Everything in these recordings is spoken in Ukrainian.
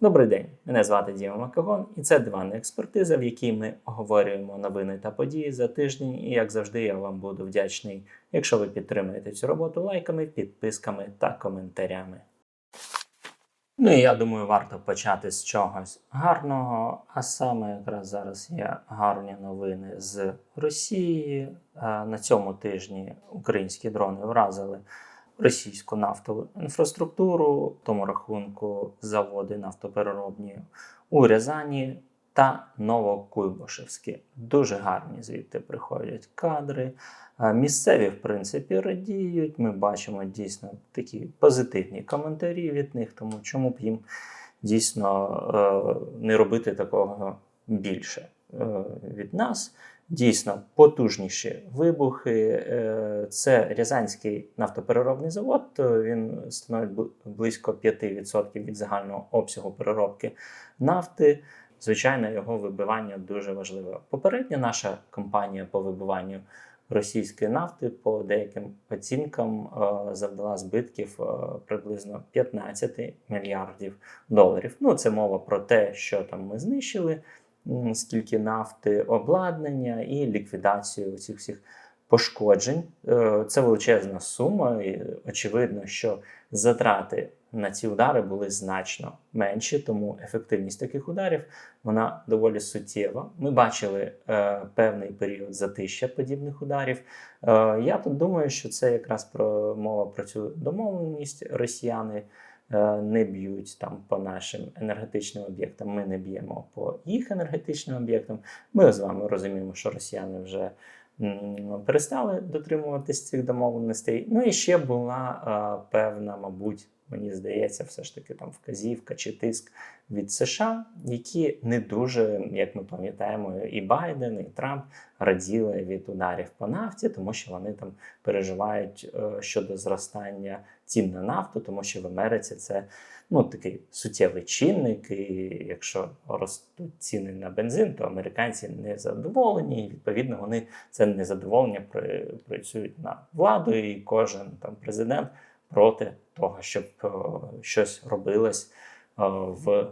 Добрий день, мене звати Діма Макагон, і це диванна експертиза, в якій ми оговорюємо новини та події за тиждень. І як завжди, я вам буду вдячний, якщо ви підтримаєте цю роботу лайками, підписками та коментарями. Ну і я думаю, варто почати з чогось гарного. А саме якраз зараз є гарні новини з Росії. На цьому тижні українські дрони вразили російську нафтову інфраструктуру, в тому рахунку заводи нафтопереробні у Рязані та Новокуйбишевські. Дуже гарні звідти приходять кадри. Місцеві, в принципі, радіють. Ми бачимо дійсно такі позитивні коментарі від них, тому чому б їм дійсно е, не робити такого більше е, від нас. Дійсно, потужніші вибухи. Е, Це Рязанський нафтопереробний завод. Він становить близько 5% від загального обсягу переробки нафти. Звичайно, його вибивання дуже важливе. Попередня наша компанія по вибиванню російської нафти по деяким оцінкам е, завдала збитків е, приблизно 15 мільярдів доларів. Ну, це мова про те, що там ми знищили, скільки нафти, обладнання і ліквідацію цих всіх пошкоджень. Е, Це величезна сума, і очевидно, що затрати на ці удари були значно менші, тому ефективність таких ударів вона доволі суттєва. Ми бачили е, певний період затища подібних ударів. Е, я тут думаю, що це якраз про мова про цю домовленість. Росіяни не б'ють там по нашим енергетичним об'єктам. Ми не б'ємо по їх енергетичним об'єктам. Ми з вами розуміємо, що росіяни вже перестали дотримуватись цих домовленостей. Ну і ще була е, певна, мабуть, мені здається, все ж таки там вказівка чи тиск від США, які не дуже, як ми пам'ятаємо, і Байден, і Трамп раділи від ударів по нафті, тому що вони там переживають е, щодо зростання цін на нафту, тому що в Америці це ну такий суттєвий чинник. І якщо ростуть ціни на бензин, то американці не задоволені. І відповідно вони це незадоволення працюють на владу, і кожен там президент проти того, щоб е, щось робилось е, в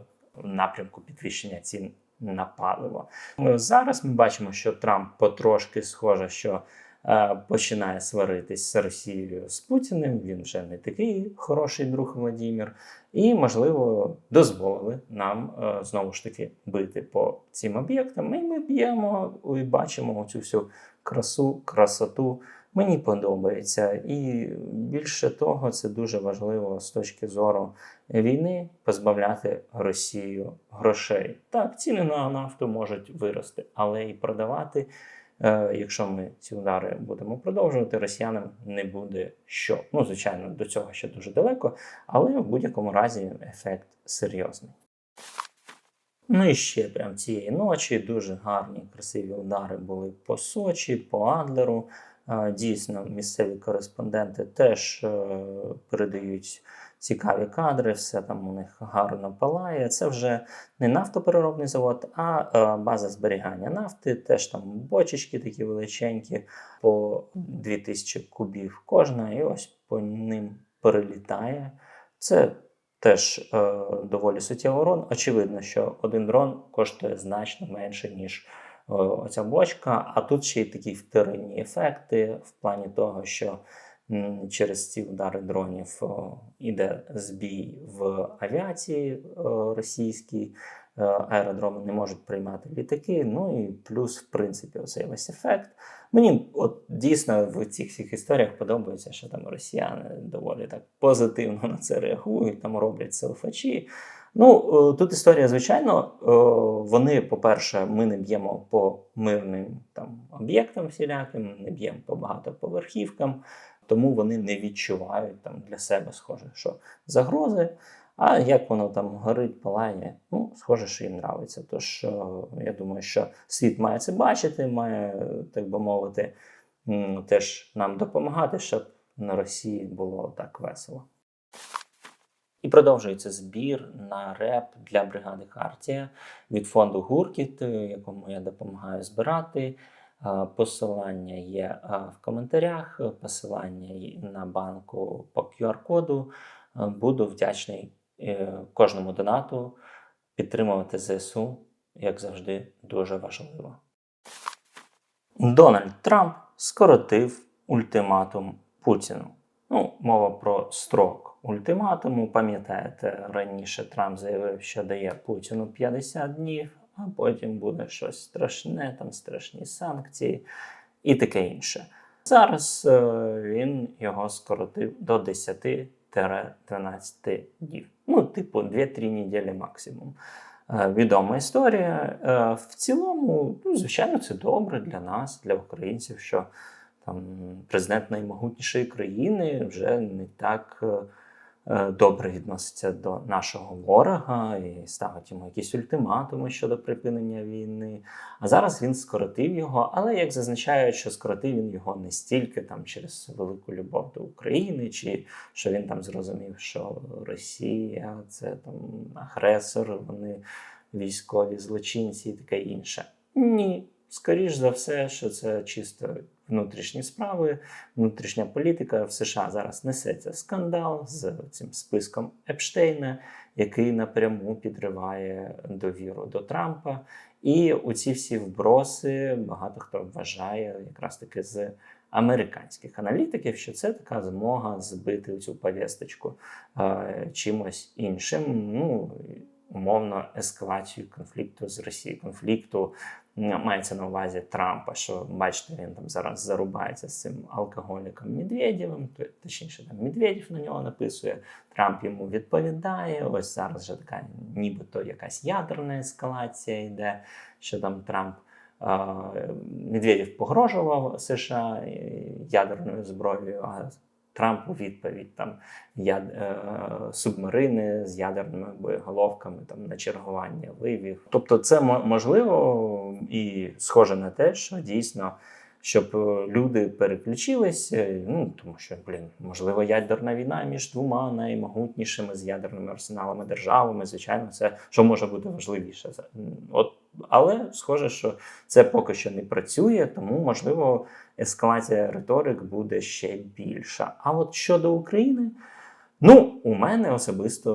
напрямку підвищення цін на паливо. Е, Зараз ми бачимо, що Трамп потрошки схоже, що починає сваритись з Росією з Путіним. Він вже не такий хороший друг Владімір, і можливо дозволили нам знову ж таки бити по цим об'єктам. І ми б'ємо і бачимо цю всю красу, красоту. Мені подобається, і більше того, це дуже важливо з точки зору війни позбавляти Росію грошей. Так, ціни на нафту можуть вирости, але і продавати, е, якщо ми ці удари будемо продовжувати, росіянам не буде що. Ну, звичайно, до цього ще дуже далеко, але в будь-якому разі ефект серйозний. Ну і ще прям цієї ночі дуже гарні, красиві удари були по Сочі, по Адлеру. Дійсно, місцеві кореспонденти теж е, передають цікаві кадри, все там у них гарно палає. Це вже не нафтопереробний завод, а е, база зберігання нафти. Теж там бочечки такі величенькі, по 2000 кубів кожна, і ось по ним перелітає. Це теж е, доволі суттєвий урон. Очевидно, що один дрон коштує значно менше, ніж оця бочка. А тут ще й такі вторинні ефекти в плані того, що через ці удари дронів іде збій в авіації російській. Е, Аеродроми не можуть приймати літаки. Ну і плюс, в принципі, оцей весь ефект. Мені от дійсно в цих всіх історіях подобається, що там росіяни доволі так позитивно на це реагують, там роблять селфачі. Ну е, тут історія, звичайно, е, вони, по-перше, ми не б'ємо по мирним там об'єктам всіляким, не б'ємо по багатоповерхівкам, тому вони не відчувають там для себе схоже, що загрози. А як воно там горить, палає, ну, схоже, що їм нравиться. Тож е, я думаю, що світ має це бачити, має, так би мовити, теж нам допомагати, щоб на Росії було так весело. І продовжується збір на реп для бригади Хартія від фонду Гуркіт, е, якому я допомагаю збирати. Е, Посилання є е, в коментарях, посилання на банку по QR-коду. Буду вдячний кожному донату підтримувати ЗСУ, як завжди, дуже важливо. Дональд Трамп скоротив ультиматум Путіну. Ну, мова про строк ультиматуму. Пам'ятаєте, раніше Трамп заявив, що дає Путіну 50 днів, а потім буде щось страшне, там страшні санкції і таке інше. Зараз е, він його скоротив до 10-12 днів. Ну, типу, 2-3 неділі максимум. Е, Відома історія. Е, В цілому, ну, звичайно, це добре для нас, для українців, що там президент наймогутнішої країни вже не так добре відноситься до нашого ворога і ставить йому якісь ультиматуми щодо припинення війни. А зараз він скоротив його, але як зазначають, що скоротив він його не стільки там через велику любов до України, чи що він там зрозумів, що Росія це там агресор, вони військові злочинці і таке інше. Ні, скоріш за все, що це чисто внутрішні справи, внутрішня політика в США зараз несеться скандал з цим списком Епштейна, який напряму підриває довіру до Трампа. І оці всі вброси багато хто вважає якраз таки з американських аналітиків, що це така змога збити цю повісточку е, чимось іншим. Ну умовно ескалацію конфлікту з Росією, конфлікту мається на увазі Трампа, що бачите, він там зараз зарубається з цим алкоголіком Медведєвим, точніше, там Медведєв на нього написує, Трамп йому відповідає. Ось зараз вже така, нібито якась ядерна ескалація йде, що там Трамп. Медведєв погрожував США е, ядерною зброєю, а Трамп у відповідь там яд, е, субмарини з ядерними боєголовками там на чергування вивів. Тобто, це мо- можливо і схоже на те, що дійсно. Щоб е, люди переключились, е, ну тому що блін, можливо, ядерна війна між двома наймогутнішими з ядерними арсеналами державами. Звичайно, це що може бути важливіше. За От, але схоже, що це поки що не працює, тому можливо ескалація риторик буде ще більша. А от щодо України, ну у мене особисто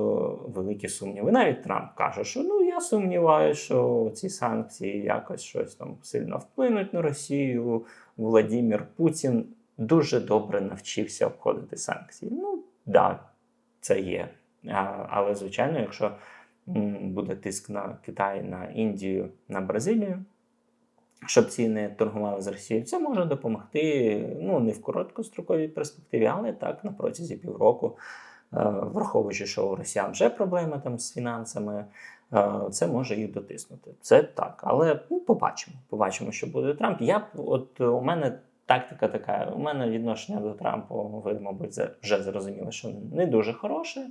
великі сумніви. Навіть Трамп каже, що ну я сумніваюся, що ці санкції якось щось там сильно вплинуть на Росію. Владимир Путін дуже добре навчився обходити санкції. Ну да, це є. Але звичайно, якщо буде тиск на Китай, на Індію, на Бразилію, щоб ці не торгували з Росією, це може допомогти ну не в короткостроковій перспективі, але так на протязі півроку. Е, Враховуючи, що у росіян вже проблеми там з фінансами, е, це може їх дотиснути. Це так, але ну, побачимо. Побачимо, що буде Трамп. Я от у мене тактика така. У мене відношення до Трампу, ви, мабуть, вже зрозуміли, що не дуже хороше.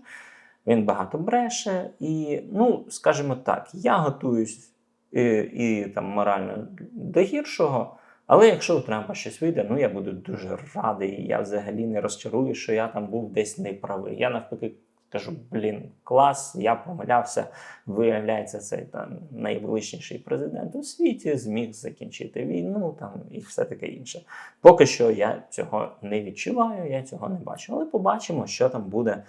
Він багато бреше, і ну, скажімо так, я готуюсь і, і там морально до гіршого. Але якщо у Трампа щось вийде, ну я буду дуже радий. Я взагалі не розчарую, що я там був десь неправий. Я навпаки кажу: блін, клас, я помилявся. Виявляється, цей там найвеличніший президент у світі зміг закінчити війну там і все таке інше. Поки що я цього не відчуваю, я цього не бачу. Але побачимо, що там буде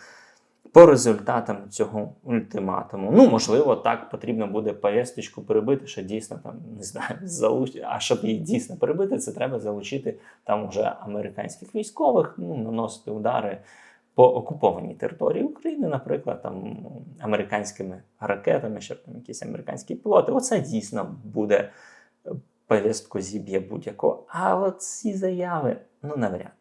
по результатам цього ультиматуму. Ну, можливо, так потрібно буде повісточку перебити, що дійсно там не знаю, залуч... а щоб її дійсно перебити, це треба залучити там вже американських військових, ну, наносити удари по окупованій території України, наприклад, там американськими ракетами, щоб там якісь американські пілоти. Оце дійсно буде е, повістку зіб'є будь-якого. А от ці заяви, ну навряд.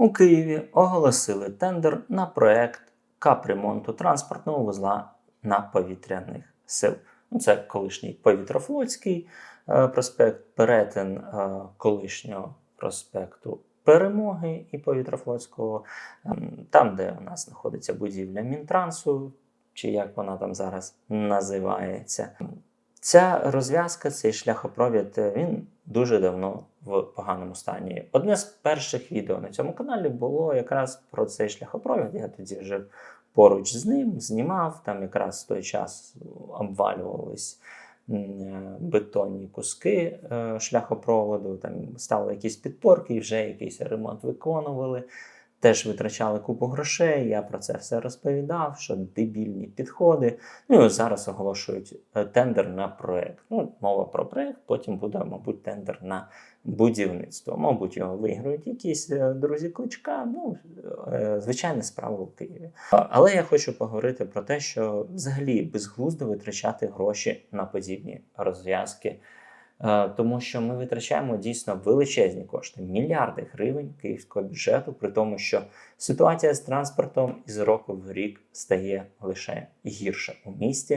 У Києві оголосили тендер на проект капремонту транспортного вузла на повітряних сил. Ну, це колишній повітрофлотський е, проспект, перетин е, колишнього проспекту Перемоги і повітрофлотського, ем, там, де у нас знаходиться будівля Мінтрансу, чи як вона там зараз називається. Ця розв'язка, цей шляхопровід, е, він дуже давно в поганому стані. Одне з перших відео на цьому каналі було якраз про цей шляхопровід. Я тоді жив поруч з ним, знімав. Там якраз в той час обвалювались е, бетонні куски е, шляхопроводу, там ставили якісь підпорки і вже якийсь ремонт виконували. Теж витрачали купу грошей. Я про це все розповідав, що дебільні підходи. Ну і зараз оголошують е, тендер на проект. Ну, мова про проект, потім буде, мабуть, тендер на будівництво. Мабуть, його виграють якісь е, друзі кличка. Ну, е, звичайна справа у Києві. Але я хочу поговорити про те, що взагалі безглуздо витрачати гроші на подібні розв'язки. Е, Тому що ми витрачаємо дійсно величезні кошти, мільярди гривень київського бюджету, при тому, що ситуація з транспортом із року в рік стає лише гірше у місті.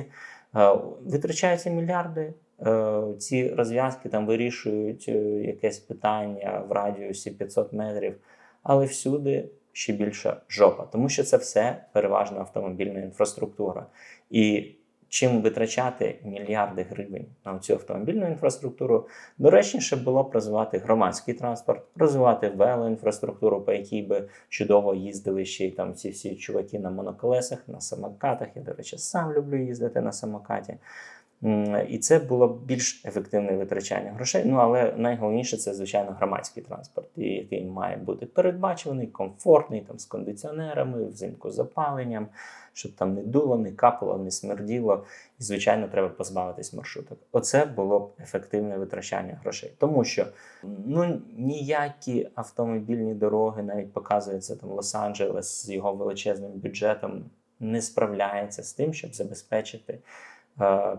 Е, Витрачаються мільярди. е, Ці розв'язки там вирішують якесь питання в радіусі 500 метрів, але всюди ще більша жопа, тому що це все переважно автомобільна інфраструктура. І чим витрачати мільярди гривень на цю автомобільну інфраструктуру, доречніше було б розвивати громадський транспорт, розвивати велоінфраструктуру, по якій би чудово їздили ще й там ці всі чуваки на моноколесах, на самокатах. Я, до речі, сам люблю їздити на самокаті. І це було більш ефективне витрачання грошей. Ну але найголовніше це, звичайно, громадський транспорт, який має бути передбачуваний, комфортний, там з кондиціонерами, взимку з запаленням, щоб там не дуло, не капало, не смерділо. І, звичайно, треба позбавитись маршруток. Оце було б ефективне витрачання грошей. Тому що ну ніякі автомобільні дороги, навіть показується там Лос-Анджелес з його величезним бюджетом, не справляється з тим, щоб забезпечити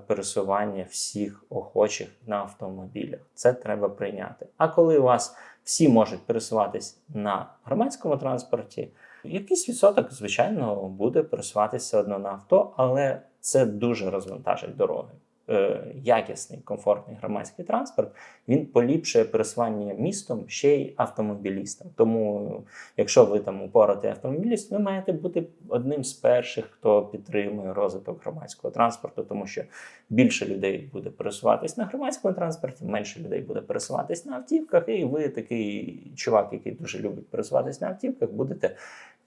пересування всіх охочих на автомобілях. Це треба прийняти. А коли у вас всі можуть пересуватись на громадському транспорті, якийсь відсоток, звичайно, буде пересуватися одно на авто, але це дуже розвантажить дороги. Е, Якісний, комфортний громадський транспорт він поліпшує пересування містом ще й автомобілістам. Тому, якщо ви там упоротий автомобіліст, ви маєте бути одним з перших, хто підтримує розвиток громадського транспорту, тому що більше людей буде пересуватись на громадському транспорті, менше людей буде пересуватись на автівках, і ви такий чувак, який дуже любить пересуватись на автівках, будете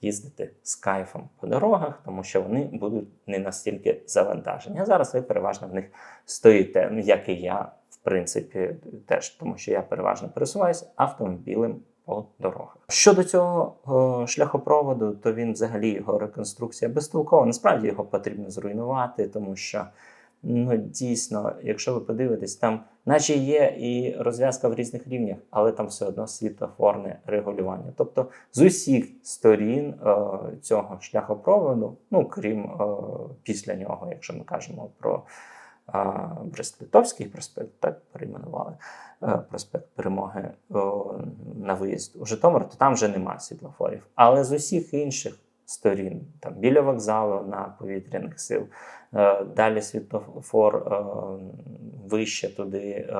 їздити з кайфом по дорогах, тому що вони будуть не настільки завантажені. А зараз ви переважно в них стоїте, ну, як і я, в принципі, теж, тому що я переважно пересуваюся автомобілем по дорогах. Щодо цього о, шляхопроводу, то він взагалі його реконструкція безтолкова. Насправді його потрібно зруйнувати, тому що ну дійсно, якщо ви подивитесь, там, наче є і розв'язка в різних рівнях, але там все одно світлофорне регулювання. Тобто з усіх сторін е, цього шляхопроводу, ну крім е, після нього, якщо ми кажемо про е, Брест-Литовський проспект, так перейменували проспект Перемоги о, на виїзд у Житомир, то там вже немає світлофорів. Але з усіх інших сторін, там біля вокзалу на повітряних сил, е, далі світлофор е, вище туди, е,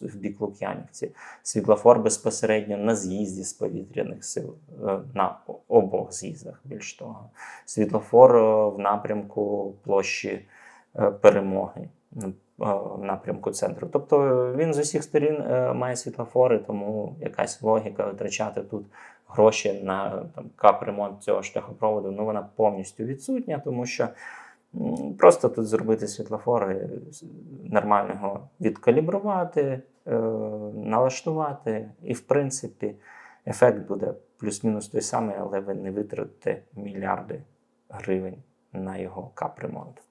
в- бік Лук'янівці, світлофор безпосередньо на з'їзді з повітряних сил, на обох з'їздах, більш того. Світлофор в напрямку площі перемоги. В напрямку центру. Тобто він з усіх сторін має світлофори, тому якась логіка витрачати тут гроші на там, капремонт цього шляхопроводу, ну вона повністю відсутня, тому що просто тут зробити світлофори, з- нормально його відкалібрувати, е, налаштувати, і в принципі ефект буде плюс-мінус той самий, але ви не витратите мільярди гривень на його капремонт.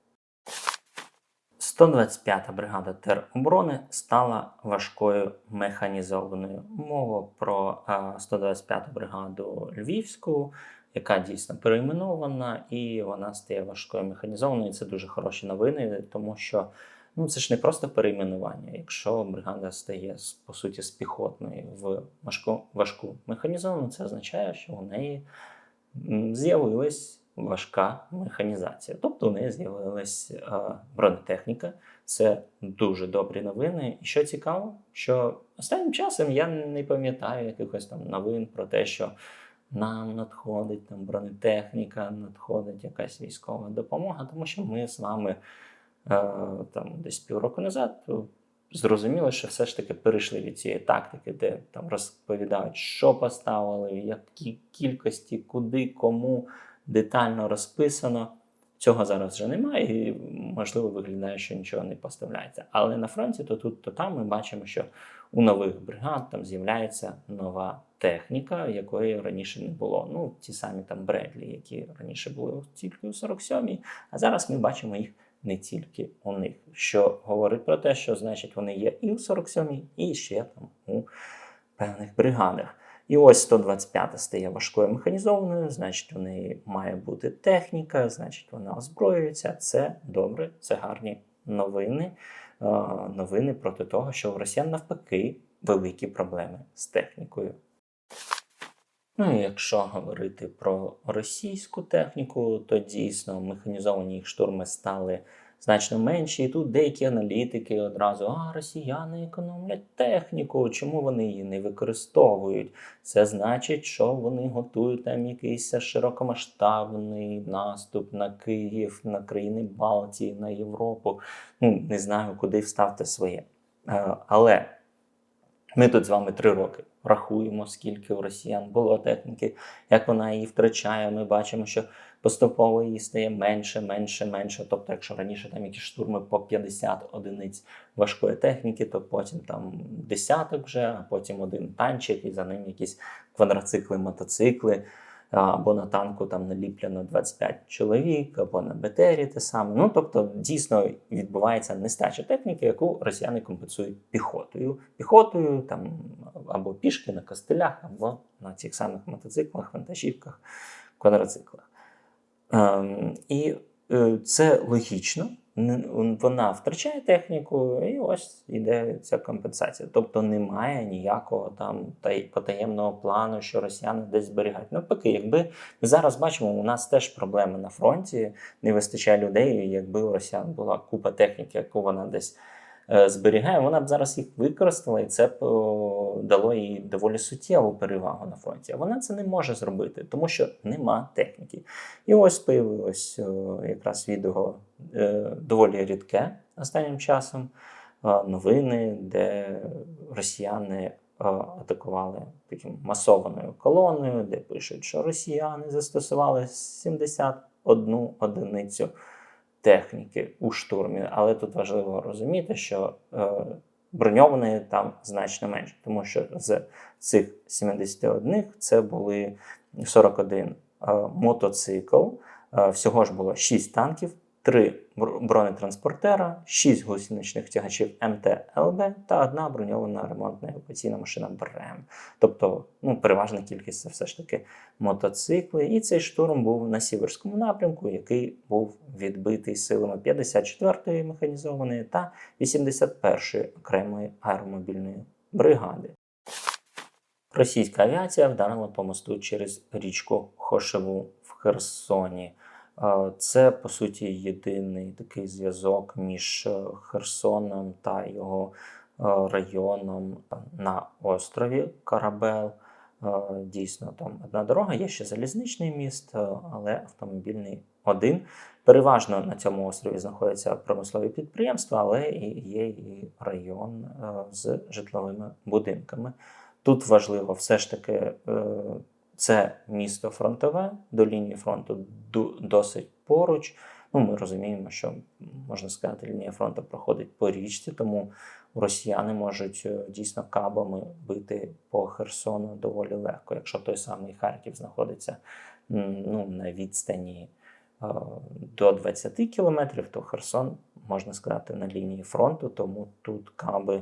125-та бригада тероборони стала важкою механізованою. Мова про е, 125-ту бригаду Львівську, яка дійсно перейменована, і вона стає важкою механізованою. Це дуже хороші новини, тому що ну, це ж не просто перейменування. Якщо бригада стає по суті з піхотної в важку, важку механізовану, це означає, що у неї м, з'явилась важка механізація. Тобто у неї з'явилась е, бронетехніка. Це дуже добрі новини. І що цікаво, що останнім часом я не пам'ятаю якихось там новин про те, що нам надходить там бронетехніка, надходить якась військова допомога, тому що ми з вами е, там десь півроку назад зрозуміли, що все ж таки перейшли від цієї тактики, де там розповідають, що поставили, які кількості, куди, кому детально розписано. Цього зараз вже немає, і можливо виглядає, що нічого не поставляється. Але на фронті то тут, то там ми бачимо, що у нових бригад там з'являється нова техніка, якої раніше не було. Ну, ті самі там Бредлі, які раніше були тільки у 47-й, а зараз ми бачимо їх не тільки у них, що говорить про те, що значить вони є і у 47-й, і ще там у певних бригадах. І ось 125 стає важкою механізованою, значить, у неї має бути техніка, значить, вона озброюється. Це добре, це гарні новини. Е, Новини проти того, що у росіян навпаки великі проблеми з технікою. Ну і якщо говорити про російську техніку, то дійсно механізовані їх штурми стали значно менші. І тут деякі аналітики одразу: а росіяни економлять техніку, чому вони її не використовують? Це значить, що вони готують там якийсь широкомасштабний наступ на Київ, на країни Балтії, на Європу. Ну не знаю, куди вставте своє. Е, Але ми тут з вами три роки рахуємо, скільки у росіян було техніки, як вона її втрачає. Ми бачимо, що поступово її стає менше, менше, менше. Тобто, якщо раніше там якісь штурми по 50 одиниць важкої техніки, то потім там десяток вже, а потім один танчик, і за ним якісь квадроцикли, мотоцикли. Або на танку там наліплено 25 чоловік, або на БТРі те саме. Ну тобто, дійсно відбувається нестача техніки, яку росіяни компенсують піхотою. Піхотою там або пішки на костелях, або на цих самих мотоциклах, вантажівках, квадроциклах. Ем, і е, це логічно. Вона втрачає техніку, і ось іде ця компенсація. Тобто немає ніякого там потаємного плану, що росіяни десь зберігають. Навпаки, якби ми зараз бачимо, у нас теж проблеми на фронті, не вистачає людей. Якби у росіян була купа техніки, яку вона десь зберігає, вона б зараз їх використала, і це б дало їй доволі суттєву перевагу на фронті. А вона це не може зробити, тому що нема техніки. І ось появилось якраз відео е, доволі рідке останнім часом. е, Новини, де росіяни е, атакували таким масованою колоною, де пишуть, що росіяни застосували 71 одиницю техніки у штурмі. Але тут важливо розуміти, що е, броньованої там значно менше, тому що з цих 71 це були 41 е, мотоцикл. Е, Всього ж було 6 танків, 3 бронетранспортера, 6 гусеничних тягачів МТ-ЛБ та одна броньована ремонтна евакуаційна машина БРЕМ. Тобто, ну, переважна кількість це все ж таки мотоцикли. І цей штурм був на сіверському напрямку, який був відбитий силами 54-ї механізованої та 81-ї окремої аеромобільної бригади. Російська авіація вдарила по мосту через річку Хошеву в Херсоні. Е, Це по суті єдиний такий зв'язок між е, Херсоном та його е, районом на острові Карабел. Е, Дійсно, там одна дорога, є ще залізничний міст, е, але автомобільний один. Переважно на цьому острові знаходяться промислові підприємства, але і є і район е, з житловими будинками. Тут важливо все ж таки е, це місто фронтове до лінії фронту досить поруч. Ну, ми розуміємо, що можна сказати, лінія фронту проходить по річці, тому росіяни можуть е, дійсно кабами бити по Херсону доволі легко. Якщо той самий Харків знаходиться ну, на відстані е, до 20 кілометрів, то Херсон можна сказати на лінії фронту, тому тут каби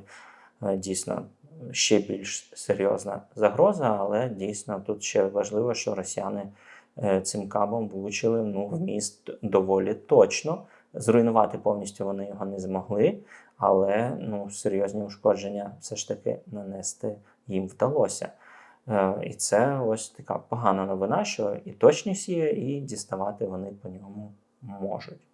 е, дійсно ще більш серйозна загроза, але дійсно тут ще важливо, що росіяни е, цим кабом влучили ну, в міст доволі точно. Зруйнувати повністю вони його не змогли, але ну, серйозні ушкодження все ж таки нанести їм вдалося. Е, І це ось така погана новина, що і точність є, і діставати вони по ньому можуть.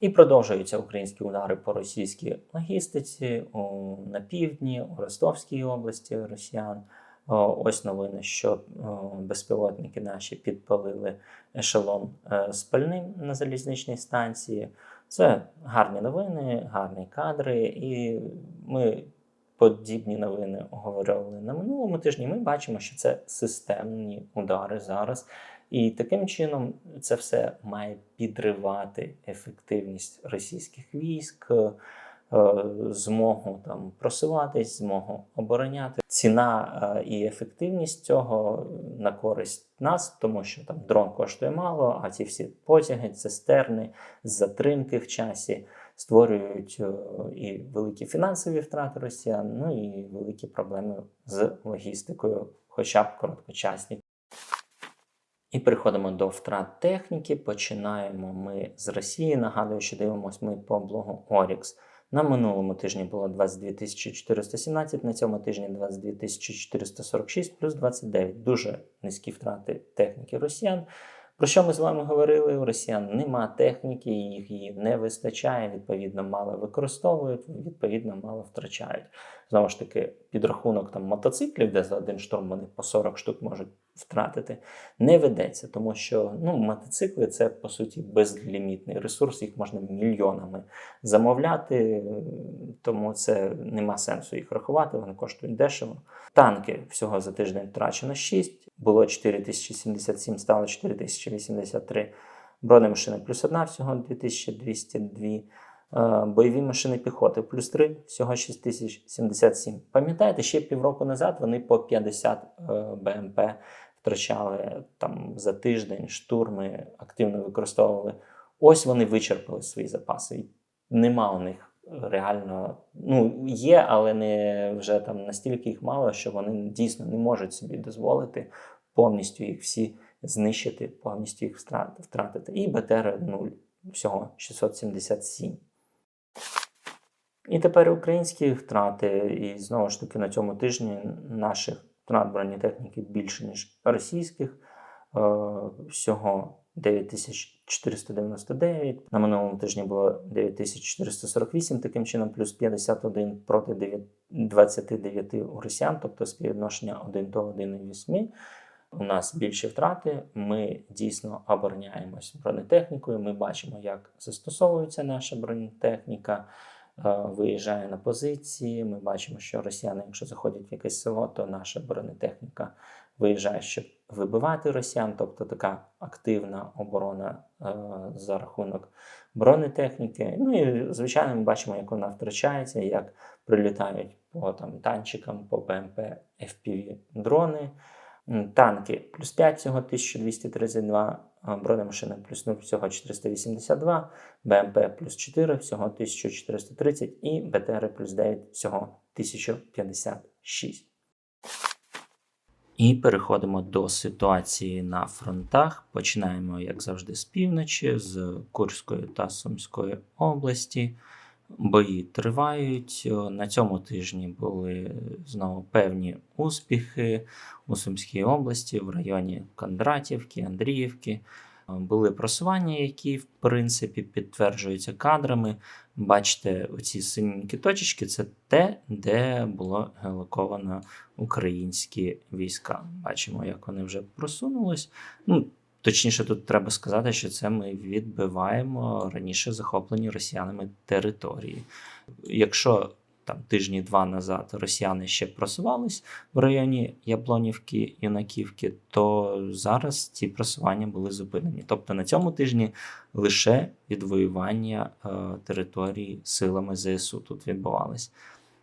І продовжуються українські удари по російській логістиці у, на півдні, у Ростовській області росіян. О, Ось новини, що о, безпілотники наші підпалили ешелон е, з пальним на залізничній станції. Це гарні новини, гарні кадри, і ми подібні новини говорили на минулому тижні. Ми бачимо, що це системні удари зараз І таким чином це все має підривати ефективність російських військ, е, змогу там просуватись, змогу обороняти. Ціна е, і ефективність цього на користь нас, тому що там дрон коштує мало, а ці всі потяги, цистерни, затримки в часі створюють е, і великі фінансові втрати росіян, ну і великі проблеми з логістикою, хоча б короткочасні. І переходимо до втрат техніки. Починаємо ми з Росії. Нагадую, що дивимося ми по блогу Orix. На минулому тижні було 22 417, на цьому тижні 22 446 плюс 29. Дуже низькі втрати техніки росіян. Про що ми з вами говорили? У росіян нема техніки, їх її не вистачає, відповідно, мало використовують, відповідно, мало втрачають. Знову ж таки, підрахунок там мотоциклів, де за один штурм вони по 40 штук можуть втратити, не ведеться, тому що ну, мотоцикли це по суті безлімітний ресурс, їх можна мільйонами замовляти, тому це нема сенсу їх рахувати, вони коштують дешево. Танки всього за тиждень втрачено 6, було 4077, стало 4083. Бронемашини плюс одна, всього 2202. Е, бойові машини піхоти плюс 3, всього 6077. Пам'ятаєте, ще півроку назад вони по 50 е, БМП втрачали там за тиждень, штурми активно використовували. Ось вони вичерпали свої запаси. Нема у них реально, ну є, але не вже там настільки їх мало, що вони дійсно не можуть собі дозволити повністю їх всі знищити, повністю їх втратити. І БТР 0, всього 677. І тепер українські втрати, і знову ж таки на цьому тижні наших втрат бронетехніки більше, ніж російських. Е, всього 9499. На минулому тижні було 9448, таким чином, плюс 51 проти 29 у росіян, тобто співвідношення 1 до 1,8. У нас більші втрати. Ми дійсно обороняємось бронетехнікою. Ми бачимо, як застосовується наша бронетехніка. Е, виїжджає на позиції. Ми бачимо, що росіяни, якщо заходять в якесь село, то наша бронетехніка виїжджає, щоб вибивати росіян, тобто така активна оборона е, за рахунок бронетехніки. Ну і звичайно, ми бачимо, як вона втрачається, як прилітають по там танчикам, по БМП FPV дрони. Танки плюс 5 всього 1232, бронемашини плюс 0 всього 482, БМП плюс 4 всього 1430 і БТР плюс 9 всього 1056. І переходимо до ситуації на фронтах. Починаємо, як завжди, з півночі, з Курської та Сумської області. Бої тривають. На цьому тижні були знову певні успіхи у Сумській області, в районі Кондратівки, Андріївки. Були просування, які, в принципі, підтверджуються кадрами. Бачите, оці синенькі точечки це те, де було гелоковано українські війська. Бачимо, як вони вже просунулись. Ну, Точніше, тут треба сказати, що це ми відбиваємо раніше захоплені росіянами території. Якщо там тижні два назад росіяни ще просувались в районі Яблонівки Юнаківки, то зараз ці просування були зупинені. Тобто на цьому тижні лише відвоювання е, території силами ЗСУ тут відбувалось.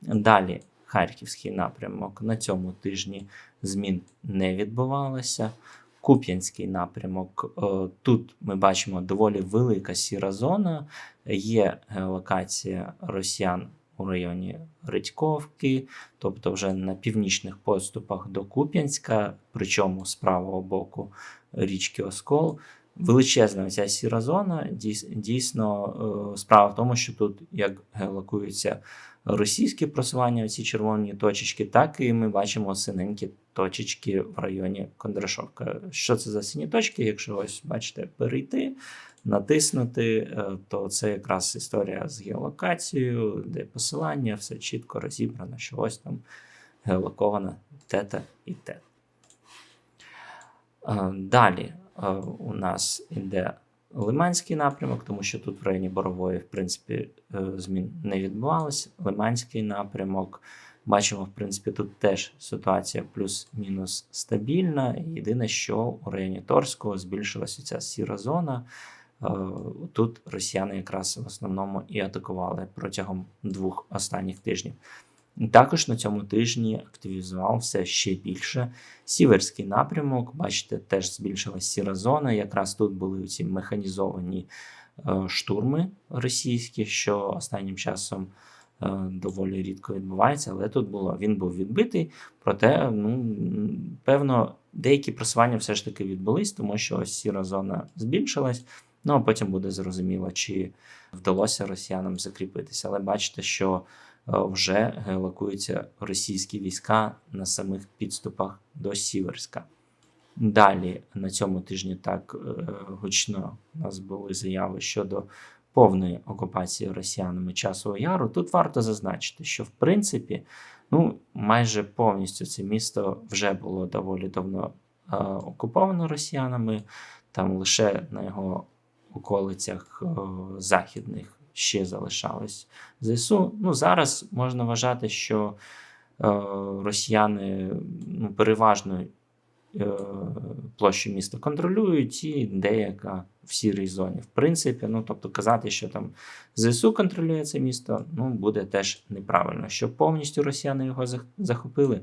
Далі Харківський напрямок на цьому тижні змін не відбувалося. Куп'янський напрямок. Е, тут ми бачимо доволі велика сіра зона, є локація росіян у районі Редьковки, тобто вже на північних поступах до Куп'янська, причому з правого боку річки Оскол. Величезна ця сіра зона. Дійсно, е, справа в тому, що тут як геолокуються російські просування, ці червоні точечки, так і ми бачимо синенькі точечки в районі Кондрашовка. Що це за сині точки? Якщо ось бачите, перейти, натиснути, е, то це якраз історія з геолокацією, де посилання, все чітко розібрано, що ось там геолокована тета і тет. Е, далі е, у нас йде Лиманський напрямок, тому що тут в районі Борової, в принципі, змін не відбувалося. Лиманський напрямок Бачимо, в принципі, тут теж ситуація плюс-мінус стабільна. Єдине, що у районі Торського збільшилася ця сіра зона. Е, Тут росіяни якраз в основному і атакували протягом двох останніх тижнів. Також на цьому тижні активізувався ще більше сіверський напрямок. Бачите, теж збільшилась сіра зона. Якраз тут були ці механізовані е, штурми російські, що останнім часом е, доволі рідко відбувається, але тут було він був відбитий. Проте, ну певно, деякі просування все ж таки відбулись, тому що ось сіра зона збільшилась. Ну а потім буде зрозуміло, чи вдалося росіянам закріпитися. Але бачите, що вже геолокуються російські війська на самих підступах до Сіверська. Далі на цьому тижні так е, гучно у нас були заяви щодо повної окупації росіянами часового яру. Тут варто зазначити, що в принципі, ну майже повністю це місто вже було доволі давно е, окуповано росіянами. Там лише на його околицях е, західних ще залишались ЗСУ. Ну зараз можна вважати, що е, росіяни ну, переважно е, площу міста контролюють, і деяка в сірій зоні. В принципі, ну тобто казати, що там ЗСУ контролює це місто, ну буде теж неправильно. Що повністю росіяни його захопили.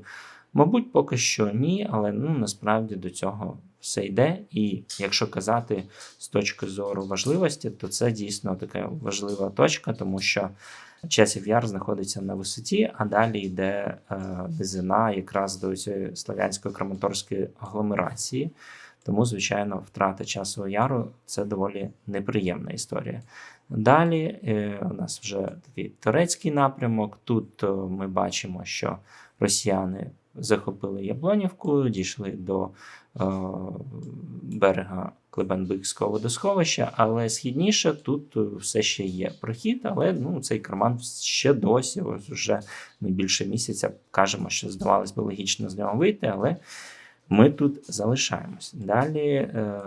Мабуть, поки що ні, але ну насправді до цього все йде. І якщо казати з точки зору важливості, то це дійсно така важлива точка, тому що часів яр знаходиться на висоті, а далі йде е, низина якраз до цієї слов'янської краматорської агломерації. Тому, звичайно, втрата часового яру це доволі неприємна історія. Далі е, у нас вже такий турецький напрямок. Тут е, ми бачимо, що росіяни захопили Яблонівку, дійшли до е, берега Клебенбикського водосховища, але східніше тут е, все ще є прохід, але ну, цей карман ще досі, ось вже ми більше місяця кажемо, що здавалось би логічно з нього вийти, але ми тут залишаємось. Далі е,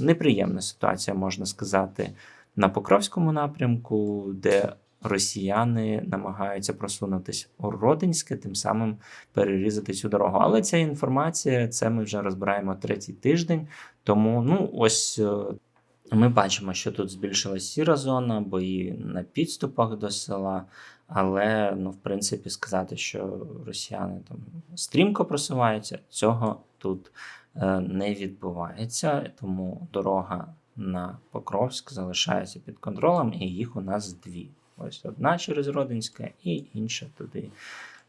неприємна ситуація, можна сказати, на Покровському напрямку, де росіяни намагаються просунутися у Родинське, тим самим перерізати цю дорогу. Але ця інформація, це ми вже розбираємо третій тиждень. Тому, ну, ось е, ми бачимо, що тут збільшилась сіра зона, бої на підступах до села. Але, ну, в принципі, сказати, що росіяни там стрімко просуваються, цього тут е, не відбувається. Тому дорога на Покровськ залишається під контролем, і їх у нас дві. Ось одна через Родинське і інша туди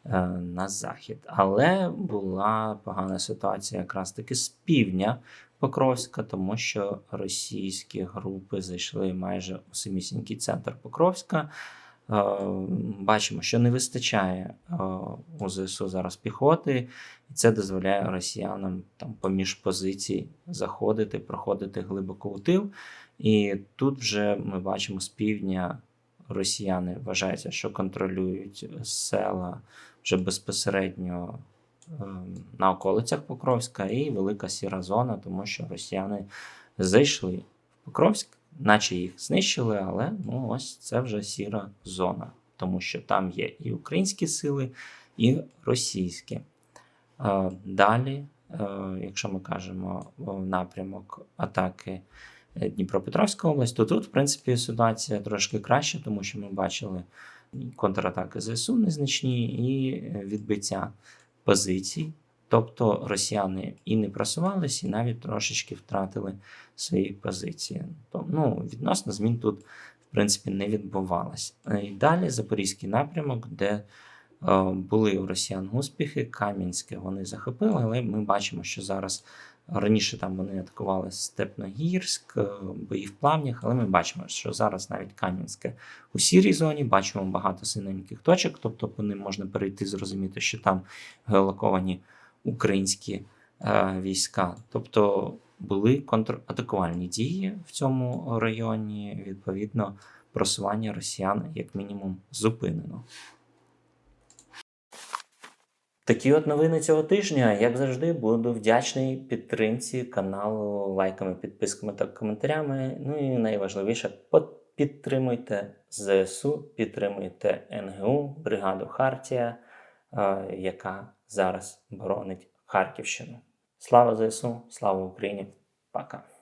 е, на захід. Але була погана ситуація якраз таки з півдня Покровська, тому що російські групи зайшли майже у самісінький центр Покровська. Е, Бачимо, що не вистачає е, у ЗСУ зараз піхоти, і це дозволяє росіянам там поміж позицій заходити, проходити глибоко у тил. І тут вже ми бачимо з півдня росіяни вважаються, що контролюють села вже безпосередньо е, на околицях Покровська і велика сіра зона, тому що росіяни зайшли в Покровськ, наче їх знищили, але ну ось це вже сіра зона, тому що там є і українські сили, і російські. Е, Далі, е, якщо ми кажемо в напрямок атаки е, Дніпропетровська область, то тут, в принципі, ситуація трошки краща, тому що ми бачили контратаки ЗСУ незначні і е, відбиття позицій. Тобто росіяни і не просувалися, і навіть трошечки втратили свої позиції. То, ну, відносно змін тут, в принципі, не відбувалось. Е, І далі Запорізький напрямок, де е, були у росіян успіхи, Кам'янське вони захопили, але ми бачимо, що зараз раніше там вони атакували Степногірськ, е, бої в плавнях, але ми бачимо, що зараз навіть Кам'янське у сірій зоні, бачимо багато синеньких точок, тобто по ним можна перейти, зрозуміти, що там геолоковані українські е, війська. Тобто були контратакувальні дії в цьому районі. Відповідно, просування росіян як мінімум зупинено. Такі от новини цього тижня. Як завжди, буду вдячний підтримці каналу лайками, підписками та коментарями. Ну і найважливіше, підтримуйте ЗСУ, підтримуйте НГУ, бригаду Хартія. е, яка зараз боронить Харківщину. Слава ЗСУ, слава Україні! Пока!